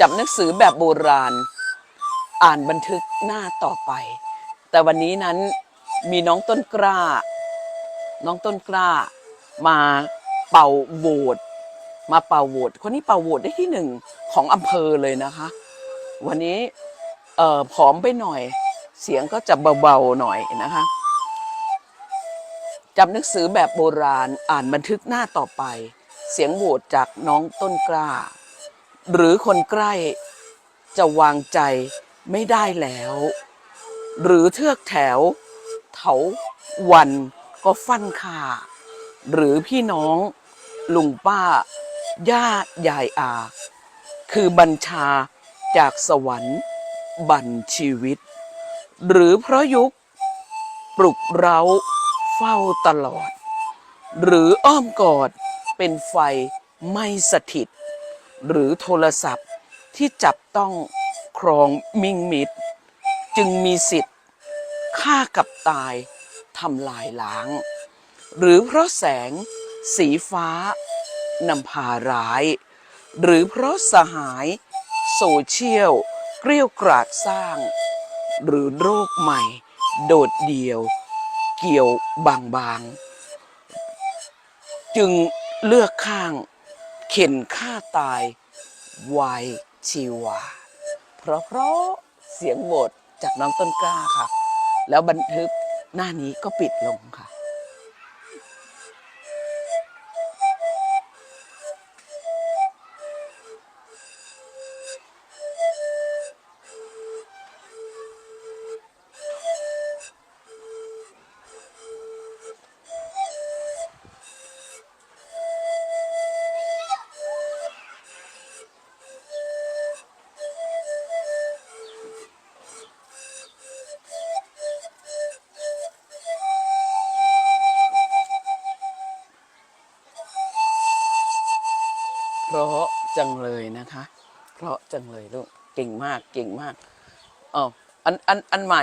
จับหนังสือแบบโบราณ อ่านบันทึกหน้าต่อไป แต่วันนี้นั้นมีน้องต้นกล้า น้องต้นกล้า มาเป่าโหวตมาเป่าโหวตคนนี้เป่าโหวตได้ที่หนึ่งของอำเภอเลยนะคะ วันนี้เอ่อผอมไปหน่อย เสียงก็จะเบาๆหน่อยนะคะจำหนังสือแบบโบราณอ่านบันทึกหน้าต่อไป เสียงโหวตจากน้องต้นกล้า หรือคนใกล้จะวางใจไม่ได้แล้ว หรือเทือกแถว เถาวันก็ฟันค่า หรือพี่น้องลุงป้า ย่ายายอา คือบัญชาจากสวรรค์บันชีวิต หรือเพราะยุค ปลุกเร้าเฝ้าตลอด หรืออ้อมกอดเป็นไฟไม่สถิต หรือโทรศัพท์ที่จับต้องครองมิ่งมิดจึงมีสิทธิ์ฆ่ากับตายทำลายล้าง หรือเพราะแสงสีฟ้านำพาร้าย หรือเพราะสหาย โซเชียล เกลี้ยวกราดสร้าง หรือโรคใหม่ โดดเดี่ยว เกี่ยวบางบางๆจึงเลือกข้าง เข็นฆ่าตายวายชีวา เพราะเพราะเสียงโหวตจากน้องต้นกล้าค่ะ แล้วบันทึกหน้านี้ก็ปิดลงค่ะ เพราะจังเลยนะคะ เพราะจังเลยลูกเก่งมากเก่งมากอ๋ออันอันอันใหม่